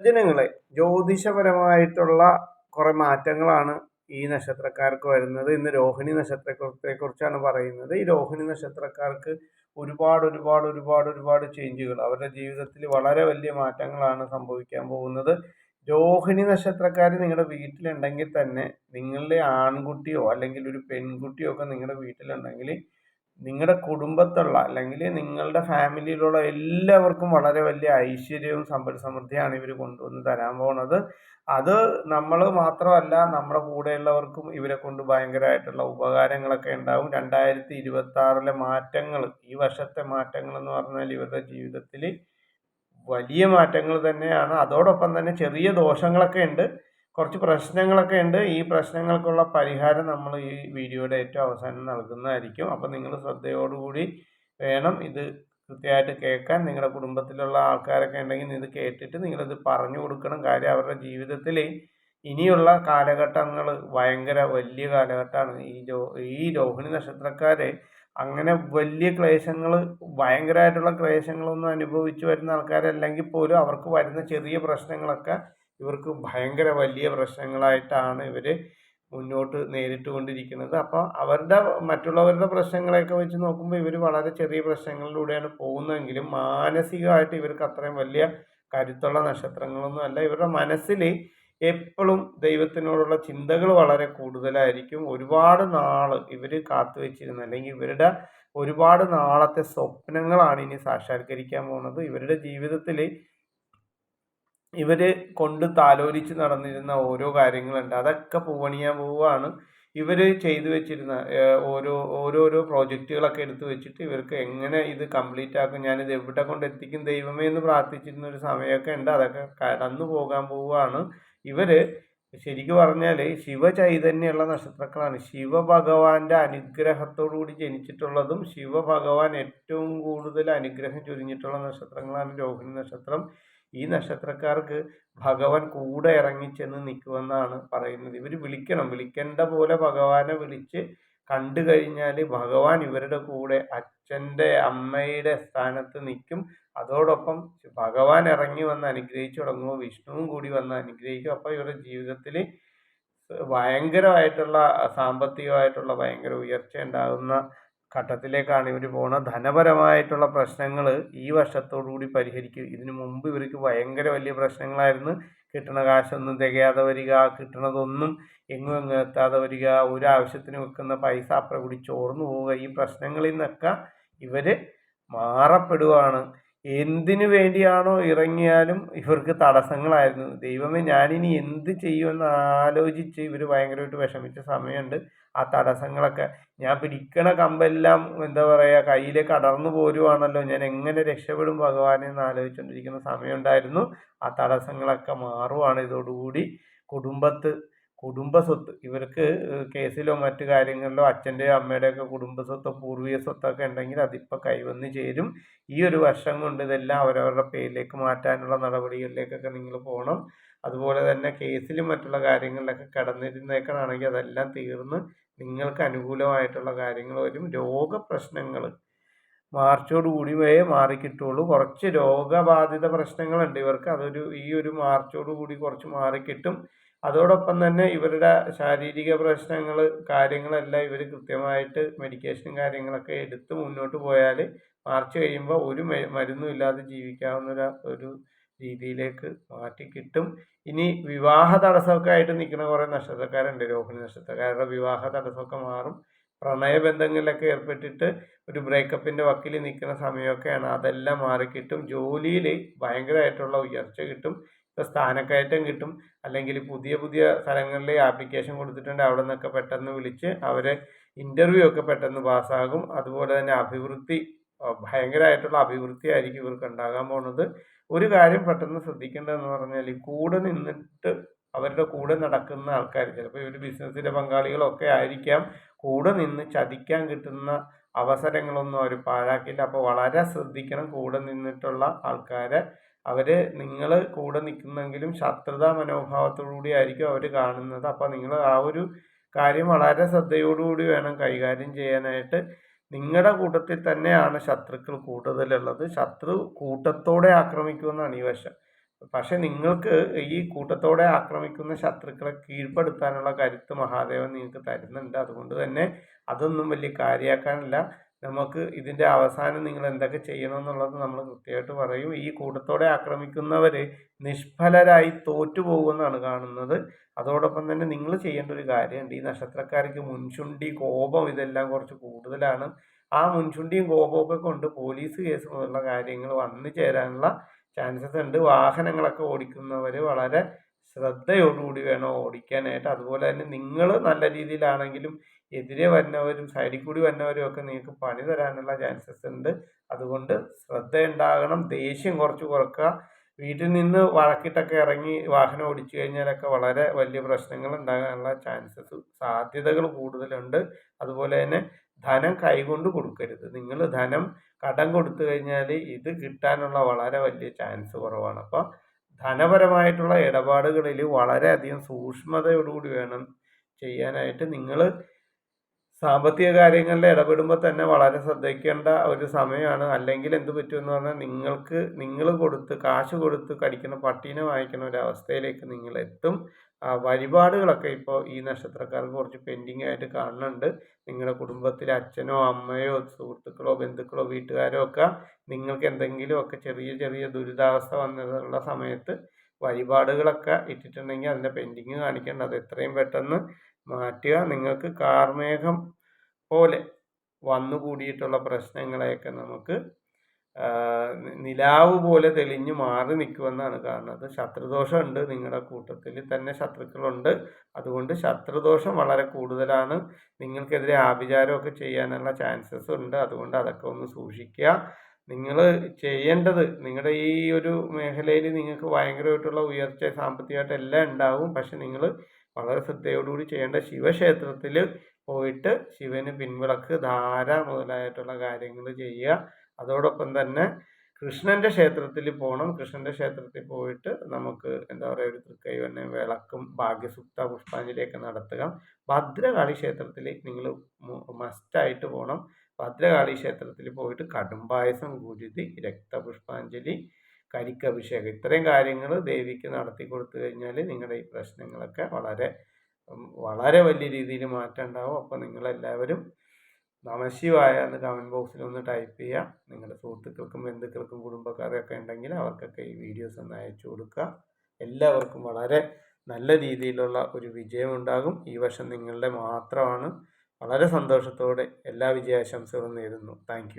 ജനങ്ങളെ ജ്യോതിഷപരമായിട്ടുള്ള കുറെ മാറ്റങ്ങളാണ് ഈ നക്ഷത്രക്കാർക്ക് വരുന്നത്. ഇന്ന് രോഹിണി നക്ഷത്രത്തെ കുറിച്ചാണ് പറയുന്നത്. ഈ രോഹിണി നക്ഷത്രക്കാർക്ക് ഒരുപാട് ഒരുപാട് ഒരുപാട് ഒരുപാട് ചേഞ്ചുകൾ അവരുടെ ജീവിതത്തിൽ വളരെ വലിയ മാറ്റങ്ങളാണ് സംഭവിക്കാൻ പോകുന്നത്. രോഹിണി നക്ഷത്രക്കാർ നിങ്ങളുടെ വീട്ടിലുണ്ടെങ്കിൽ തന്നെ നിങ്ങളുടെ ആൺകുട്ടിയോ അല്ലെങ്കിൽ ഒരു പെൺകുട്ടിയോ ഒക്കെ നിങ്ങളുടെ വീട്ടിലുണ്ടെങ്കിൽ നിങ്ങളുടെ കുടുംബത്തുള്ള അല്ലെങ്കിൽ നിങ്ങളുടെ ഫാമിലിയിലുള്ള എല്ലാവർക്കും വളരെ വലിയ ഐശ്വര്യവും സമ്പൽ സമൃദ്ധിയാണ് ഇവർ കൊണ്ടുവന്ന് തരാൻ പോകുന്നത് അത് നമ്മൾ മാത്രമല്ല നമ്മുടെ കൂടെയുള്ളവർക്കും ഇവരെ കൊണ്ട് ഭയങ്കരമായിട്ടുള്ള ഉപകാരങ്ങളൊക്കെ ഉണ്ടാവും. രണ്ടായിരത്തി ഇരുപത്തി ആറിലെ മാറ്റങ്ങൾ ഈ വർഷത്തെ മാറ്റങ്ങൾ എന്ന് പറഞ്ഞാൽ ഇവരുടെ ജീവിതത്തിൽ വലിയ മാറ്റങ്ങൾ തന്നെയാണ്. അതോടൊപ്പം തന്നെ ചെറിയ ദോഷങ്ങളൊക്കെ ഉണ്ട്. കുറച്ച് പ്രശ്നങ്ങളൊക്കെ ഉണ്ട്. ഈ പ്രശ്നങ്ങൾക്കുള്ള പരിഹാരം നമ്മൾ ഈ വീഡിയോയുടെ ഏറ്റവും അവസാനം നൽകുന്നതായിരിക്കും. അപ്പോൾ നിങ്ങൾ ശ്രദ്ധയോടുകൂടി വേണം ഇത് കൃത്യമായിട്ട് കേൾക്കാൻ. നിങ്ങളുടെ കുടുംബത്തിലുള്ള ആൾക്കാരൊക്കെ ഉണ്ടെങ്കിൽ ഇത് കേട്ടിട്ട് നിങ്ങളിത് പറഞ്ഞു കൊടുക്കണം. കാര്യം അവരുടെ ജീവിതത്തിൽ ഇനിയുള്ള കാലഘട്ടങ്ങൾ ഭയങ്കര വലിയ കാലഘട്ടമാണ്. ഈ ജോ ഈ രോഹിണി നക്ഷത്രക്കാരെ അങ്ങനെ വലിയ ക്ലേശങ്ങൾ ഭയങ്കരമായിട്ടുള്ള ക്ലേശങ്ങളൊന്നും അനുഭവിച്ചു വരുന്ന ആൾക്കാരല്ലെങ്കിൽ പോലും അവർക്ക് വരുന്ന ചെറിയ പ്രശ്നങ്ങളൊക്കെ ഇവർക്ക് ഭയങ്കര വലിയ പ്രശ്നങ്ങളായിട്ടാണ് ഇവർ മുന്നോട്ട് നേരിട്ട് കൊണ്ടിരിക്കുന്നത്. അപ്പോൾ അവരുടെ മറ്റുള്ളവരുടെ പ്രശ്നങ്ങളെയൊക്കെ വെച്ച് നോക്കുമ്പോൾ ഇവർ വളരെ ചെറിയ പ്രശ്നങ്ങളിലൂടെയാണ് പോകുന്നതെങ്കിലും മാനസികമായിട്ട് ഇവർക്ക് അത്രയും വലിയ കരുത്തുള്ള നക്ഷത്രങ്ങളൊന്നും അല്ല. ഇവരുടെ മനസ്സിൽ എപ്പോഴും ദൈവത്തിനോടുള്ള ചിന്തകൾ വളരെ കൂടുതലായിരിക്കും. ഒരുപാട് നാൾ ഇവർ കാത്തു വെച്ചിരുന്ന. അല്ലെങ്കിൽ ഇവരുടെ ഒരുപാട് നാളത്തെ സ്വപ്നങ്ങളാണ് ഇനി സാക്ഷാത്കരിക്കാൻ പോകുന്നത്. ഇവരുടെ ജീവിതത്തിൽ ഇവർ കൊണ്ട് താലോലിച്ച് നടന്നിരുന്ന ഓരോ കാര്യങ്ങളുണ്ട്. അതൊക്കെ പൂവണിയാൻ പോവുകയാണ്. ഇവർ ചെയ്തു വെച്ചിരുന്ന ഓരോ ഓരോരോ പ്രോജക്റ്റുകളൊക്കെ എടുത്തു വെച്ചിട്ട് ഇവർക്ക് എങ്ങനെ ഇത് കംപ്ലീറ്റ് ആക്കും ഞാനിത് എവിടെ കൊണ്ട് എത്തിക്കും ദൈവമേ എന്ന് പ്രാർത്ഥിച്ചിരുന്ന ഒരു സമയമൊക്കെ ഉണ്ട്. അതൊക്കെ കടന്നു പോകാൻ പോവുകയാണ്. ഇവർ ശരിക്കും പറഞ്ഞാൽ ശിവചൈതന്യമുള്ള നക്ഷത്രങ്ങളാണ് ശിവഭഗവാന്റെ അനുഗ്രഹത്തോടുകൂടി ജനിച്ചിട്ടുള്ളതും ശിവഭഗവാൻ ഏറ്റവും കൂടുതൽ അനുഗ്രഹം ചൊരിഞ്ഞിട്ടുള്ള നക്ഷത്രങ്ങളാണ് രോഹിണി നക്ഷത്രം. ഈ നക്ഷത്രക്കാർക്ക് ഭഗവാൻ കൂടെ ഇറങ്ങിച്ചെന്ന് നിൽക്കുമെന്നാണ് പറയുന്നത്. ഇവർ വിളിക്കണം. വിളിക്കേണ്ട പോലെ ഭഗവാനെ വിളിച്ച് കണ്ടു കഴിഞ്ഞാൽ ഭഗവാൻ ഇവരുടെ കൂടെ അച്ഛന്റെ അമ്മയുടെ സ്ഥാനത്ത് നിൽക്കും അതോടൊപ്പം ഭഗവാൻ ഇറങ്ങി വന്ന് അനുഗ്രഹിച്ചു തുടങ്ങുമ്പോൾ വിഷ്ണുവും കൂടി വന്ന് അനുഗ്രഹിക്കും. അപ്പോൾ ഇവരുടെ ജീവിതത്തിൽ ഭയങ്കരമായിട്ടുള്ള സാമ്പത്തികമായിട്ടുള്ള ഭയങ്കര ഉയർച്ച ഉണ്ടാകുന്ന ഘട്ടത്തിലേക്കാണ് ഇവർ പോകുന്നത് ധനപരമായിട്ടുള്ള പ്രശ്നങ്ങൾ ഈ വർഷത്തോടുകൂടി പരിഹരിക്കും. ഇതിനു മുമ്പ് ഇവർക്ക് ഭയങ്കര വലിയ പ്രശ്നങ്ങളായിരുന്നു. കിട്ടണ കാശൊന്നും തികയാതെ വരിക കിട്ടണതൊന്നും എങ്ങും എങ്ങും എത്താതെ വരിക ഒരു ആവശ്യത്തിന് വെക്കുന്ന പൈസ അപ്പുറം കൂടി ചോർന്നു പോവുക ഈ പ്രശ്നങ്ങളിൽ നിന്നൊക്കെ ഇവർ മാറപ്പെടുവാണ്. എന്തിനു വേണ്ടിയാണോ ഇറങ്ങിയാലും ഇവർക്ക് തടസ്സങ്ങളായിരുന്നു. ദൈവമേ ഞാനിനി എന്ത് ചെയ്യുമെന്ന് ആലോചിച്ച് ഇവർ ഭയങ്കരമായിട്ട് വിഷമിച്ച സമയമുണ്ട്. ആ തടസ്സങ്ങളൊക്കെ ഞാൻ പിടിക്കണ കമ്പെല്ലാം എന്താ പറയുക കയ്യിലേക്ക് അടർന്നു പോരുവാണല്ലോ. ഞാൻ എങ്ങനെ രക്ഷപ്പെടും ഭഗവാനെ എന്ന് ആലോചിച്ചുകൊണ്ടിരിക്കുന്ന സമയമുണ്ടായിരുന്നു. ആ തടസ്സങ്ങളൊക്കെ മാറുവാണ് ഇതോടുകൂടി. കുടുംബത്ത് കുടുംബ സ്വത്ത് ഇവർക്ക് കേസിലോ മറ്റു കാര്യങ്ങളിലോ അച്ഛന്റെയോ അമ്മയുടെയൊക്കെ കുടുംബ സ്വത്തോ പൂർവീയ സ്വത്തൊക്കെ ഉണ്ടെങ്കിൽ അതിപ്പോൾ കൈവന്ന് ചേരും. ഈ ഒരു വർഷം കൊണ്ട് ഇതെല്ലാം അവരവരുടെ പേരിലേക്ക് മാറ്റാനുള്ള നടപടികളിലേക്കൊക്കെ നിങ്ങൾ പോകണം. അതുപോലെ തന്നെ കേസിലും മറ്റുള്ള കാര്യങ്ങളിലൊക്കെ കടന്നിരുന്നേക്കാണെങ്കിൽ അതെല്ലാം തീർന്ന് നിങ്ങൾക്ക് അനുകൂലമായിട്ടുള്ള കാര്യങ്ങൾ വരും. രോഗപ്രശ്നങ്ങൾ മാർച്ചോടുകൂടിയേ മാറിക്കിട്ടുള്ളൂ. കുറച്ച് രോഗബാധിത പ്രശ്നങ്ങളുണ്ട്. ഇവർക്ക് അതൊരു ഈ ഒരു മാർച്ചോടുകൂടി കുറച്ച് മാറിക്കിട്ടും. അതോടൊപ്പം തന്നെ ഇവരുടെ ശാരീരിക പ്രശ്നങ്ങൾ കാര്യങ്ങളെല്ലാം ഇവർ കൃത്യമായിട്ട് മെഡിക്കേഷനും കാര്യങ്ങളൊക്കെ എടുത്ത് മുന്നോട്ട് പോയാൽ മാർച്ച് കഴിയുമ്പോൾ ഒരു മരുന്നും ഇല്ലാതെ ജീവിക്കാവുന്ന ഒരു രീതിയിലേക്ക് മാറ്റി കിട്ടും. ഇനി വിവാഹ തടസ്സമൊക്കെ ആയിട്ട് നിൽക്കുന്ന കുറേ നക്ഷത്രക്കാരുണ്ട് രോഹിണി നക്ഷത്രക്കാരുടെ വിവാഹ തടസ്സമൊക്കെ മാറും. പ്രണയബന്ധങ്ങളിലൊക്കെ ഏർപ്പെട്ടിട്ട് ഒരു ബ്രേക്കപ്പിന്റെ വക്കിൽ നിൽക്കുന്ന സമയമൊക്കെയാണ് അതെല്ലാം മാറിക്കിട്ടും. ജോലിയിൽ ഭയങ്കരമായിട്ടുള്ള ഉയർച്ച കിട്ടും. സ്ഥാനക്കയറ്റം കിട്ടും. അല്ലെങ്കിൽ പുതിയ പുതിയ സ്ഥലങ്ങളിൽ ആപ്ലിക്കേഷൻ കൊടുത്തിട്ടുണ്ട്. അവിടെ നിന്നൊക്കെ പെട്ടെന്ന് വിളിച്ച് അവരെ ഇന്റർവ്യൂ ഒക്കെ പെട്ടെന്ന് പാസ്സാകും അതുപോലെ തന്നെ അഭിവൃദ്ധി ഭയങ്കരമായിട്ടുള്ള അഭിവൃദ്ധി ആയിരിക്കും ഇവർക്ക് ഉണ്ടാകാൻ പോകുന്നത്. ഒരു കാര്യം പെട്ടെന്ന് ശ്രദ്ധിക്കേണ്ടതെന്ന് പറഞ്ഞാൽ ഈ കൂടെ നിന്നിട്ട് അവരുടെ കൂടെ നടക്കുന്ന ആൾക്കാർ ചിലപ്പോൾ ഇവർ ബിസിനസ്സിലെ പങ്കാളികളൊക്കെ ആയിരിക്കാം. കൂടെ നിന്ന് ചതിക്കാൻ കിട്ടുന്ന അവസരങ്ങളൊന്നും അവർ പാഴാക്കില്ല. അപ്പോൾ വളരെ ശ്രദ്ധിക്കണം കൂടെ നിന്നിട്ടുള്ള ആൾക്കാരെ അവർ നിങ്ങൾ കൂടെ നിൽക്കുന്നെങ്കിലും ശത്രുതാ മനോഭാവത്തോടുകൂടി ആയിരിക്കും അവർ കാണുന്നത്. അപ്പോൾ നിങ്ങൾ ആ ഒരു കാര്യം വളരെ ശ്രദ്ധയോടുകൂടി വേണം കൈകാര്യം ചെയ്യാനായിട്ട്. നിങ്ങളുടെ കൂട്ടത്തിൽ തന്നെയാണ് ശത്രുക്കൾ കൂടുതലുള്ളത്. ശത്രു കൂട്ടത്തോടെ ആക്രമിക്കുമെന്നാണ് ഈ വശം. പക്ഷെ നിങ്ങൾക്ക് ഈ കൂട്ടത്തോടെ ആക്രമിക്കുന്ന ശത്രുക്കളെ കീഴ്പ്പെടുത്താനുള്ള കരുത്ത് മഹാദേവൻ നിങ്ങൾക്ക് തരുന്നുണ്ട്. അതുകൊണ്ട് തന്നെ അതൊന്നും വലിയ കാര്യമാക്കാനില്ല. നമുക്ക് ഇതിന്റെ അവസാനം നിങ്ങൾ എന്തൊക്കെ ചെയ്യണം എന്നുള്ളത് നമ്മൾ കൃത്യമായിട്ട് പറയും. ഈ കൂട്ടത്തോടെ ആക്രമിക്കുന്നവർ നിഷ്ഫലരായി തോറ്റുപോകുമെന്നാണ് കാണുന്നത്. അതോടൊപ്പം തന്നെ നിങ്ങൾ ചെയ്യേണ്ട ഒരു കാര്യമുണ്ട്. ഈ നക്ഷത്രക്കാർക്ക് മുൻചുണ്ടി കോപം ഇതെല്ലാം കുറച്ച് കൂടുതലാണ്. ആ മുൻചുണ്ടിയും കോപമൊക്കെ കൊണ്ട് പോലീസ് കേസ് മുതലുള്ള കാര്യങ്ങൾ വന്നു ചേരാനുള്ള ചാൻസസ് ഉണ്ട്. വാഹനങ്ങളൊക്കെ ഓടിക്കുന്നവർ വളരെ ശ്രദ്ധയോടുകൂടി വേണം ഓടിക്കാനായിട്ട്. അതുപോലെ തന്നെ നിങ്ങൾ നല്ല രീതിയിലാണെങ്കിലും എതിരെ വരുന്നവരും സൈഡിൽ കൂടി വരുന്നവരും ഒക്കെ നിങ്ങൾക്ക് പണി തരാനുള്ള ചാൻസസ് ഉണ്ട്. അതുകൊണ്ട് ശ്രദ്ധ ഉണ്ടാകണം ദേഷ്യം കുറച്ച് കുറക്കുക. വീട്ടിൽ നിന്ന് വഴക്കിട്ടൊക്കെ ഇറങ്ങി വാഹനം ഓടിച്ചു കഴിഞ്ഞാലൊക്കെ വളരെ വലിയ പ്രശ്നങ്ങൾ ഉണ്ടാകാനുള്ള ചാൻസസ് സാധ്യതകൾ കൂടുതലുണ്ട്. അതുപോലെ തന്നെ ധനം കൈകൊണ്ട് കൊടുക്കരുത്. നിങ്ങൾ ധനം കടം കൊടുത്തു കഴിഞ്ഞാൽ ഇത് കിട്ടാനുള്ള വളരെ വലിയ ചാൻസ് കുറവാണ്. അപ്പോൾ ധനപരമായിട്ടുള്ള ഇടപാടുകളിൽ വളരെയധികം സൂക്ഷ്മതയോടുകൂടി വേണം ചെയ്യാനായിട്ട്. നിങ്ങൾ സാമ്പത്തിക കാര്യങ്ങളിൽ ഇടപെടുമ്പോൾ തന്നെ വളരെ ശ്രദ്ധിക്കേണ്ട ഒരു സമയമാണ്. അല്ലെങ്കിൽ എന്ത് പറ്റുമെന്ന് പറഞ്ഞാൽ നിങ്ങൾക്ക് നിങ്ങൾ കൊടുത്ത് കാശ് കൊടുത്ത് കടിക്കുന്ന പട്ടീനെ വാങ്ങിക്കുന്ന ഒരു അവസ്ഥയിലേക്ക് നിങ്ങൾ എത്തും. വഴിപാടുകളൊക്കെ ഇപ്പോൾ ഈ നക്ഷത്രക്കാർക്ക് കുറച്ച് പെൻഡിങ് ആയിട്ട് കാണുന്നുണ്ട് നിങ്ങളുടെ കുടുംബത്തിലെ അച്ഛനോ അമ്മയോ സുഹൃത്തുക്കളോ ബന്ധുക്കളോ വീട്ടുകാരോ ഒക്കെ നിങ്ങൾക്ക് എന്തെങ്കിലുമൊക്കെ ചെറിയ ചെറിയ ദുരിതാവസ്ഥ വന്നതുള്ള സമയത്ത് വഴിപാടുകളൊക്കെ ഇട്ടിട്ടുണ്ടെങ്കിൽ അതിന്റെ പെൻഡിങ് കാണിക്കേണ്ട. അത് എത്രയും പെട്ടെന്ന് മാറ്റുക. നിങ്ങൾക്ക് കാർമേഘം പോലെ വന്നു കൂടിയിട്ടുള്ള പ്രശ്നങ്ങളെയൊക്കെ നമുക്ക് നിലാവ് പോലെ തെളിഞ്ഞു മാറി നിൽക്കുമെന്നാണ് കാണുന്നത് ശത്രുദോഷമുണ്ട് നിങ്ങളുടെ കൂട്ടത്തിൽ തന്നെ ശത്രുക്കളുണ്ട്. അതുകൊണ്ട് ശത്രുദോഷം വളരെ കൂടുതലാണ്. നിങ്ങൾക്കെതിരെ ആഭിചാരമൊക്കെ ചെയ്യാനുള്ള ചാൻസസ് ഉണ്ട്. അതുകൊണ്ട് അതൊക്കെ ഒന്ന് സൂക്ഷിക്കുക. നിങ്ങൾ ചെയ്യേണ്ടത് നിങ്ങളുടെ ഈ ഒരു മേഖലയിൽ നിങ്ങൾക്ക് ഭയങ്കരമായിട്ടുള്ള ഉയർച്ച സാമ്പത്തികമായിട്ട് എല്ലാം ഉണ്ടാവും. പക്ഷെ നിങ്ങൾ വളരെ ശ്രദ്ധയോടുകൂടി ചെയ്യേണ്ട ശിവക്ഷേത്രത്തിൽ പോയിട്ട് ശിവന് പിൻവിളക്ക് ധാര മുതലായിട്ടുള്ള കാര്യങ്ങൾ ചെയ്യുക. അതോടൊപ്പം തന്നെ കൃഷ്ണന്റെ ക്ഷേത്രത്തിൽ പോകണം കൃഷ്ണന്റെ ക്ഷേത്രത്തിൽ പോയിട്ട് നമുക്ക് എന്താ പറയുക ഒരു തൃക്കൈവണ്ണ വിളക്കും ഭാഗ്യസുക്ത പുഷ്പാഞ്ജലിയൊക്കെ നടത്തുക. ഭദ്രകാളി ക്ഷേത്രത്തിൽ നിങ്ങൾ മസ്റ്റായിട്ട് പോകണം ഭദ്രകാളി ക്ഷേത്രത്തിൽ പോയിട്ട് കടുംപായസം കുരുതി രക്തപുഷ്പാഞ്ജലി കരിക്കഭിഷേകം. ഇത്രയും കാര്യങ്ങൾ ദേവിക്ക് നടത്തി കൊടുത്തു കഴിഞ്ഞാൽ നിങ്ങളുടെ ഈ പ്രശ്നങ്ങളൊക്കെ വളരെ വളരെ വലിയ രീതിയിൽ മാറ്റം ഉണ്ടാവും. അപ്പോൾ നിങ്ങളെല്ലാവരും നമശിവായ എന്ന് കമന്റ് ബോക്സിൽ ഒന്ന് ടൈപ്പ് ചെയ്യുക നിങ്ങളുടെ സുഹൃത്തുക്കൾക്കും ബന്ധുക്കൾക്കും കുടുംബക്കാരൊക്കെ ഉണ്ടെങ്കിൽ അവർക്കൊക്കെ ഈ വീഡിയോസ് ഒന്ന് അയച്ചു കൊടുക്കുക. എല്ലാവർക്കും വളരെ നല്ല രീതിയിലുള്ള ഒരു വിജയമുണ്ടാകും ഈ വർഷം നിങ്ങളുടെ മാത്രമാണ്. വളരെ സന്തോഷത്തോടെ എല്ലാ വിജയാശംസകളും നേരുന്നു. താങ്ക്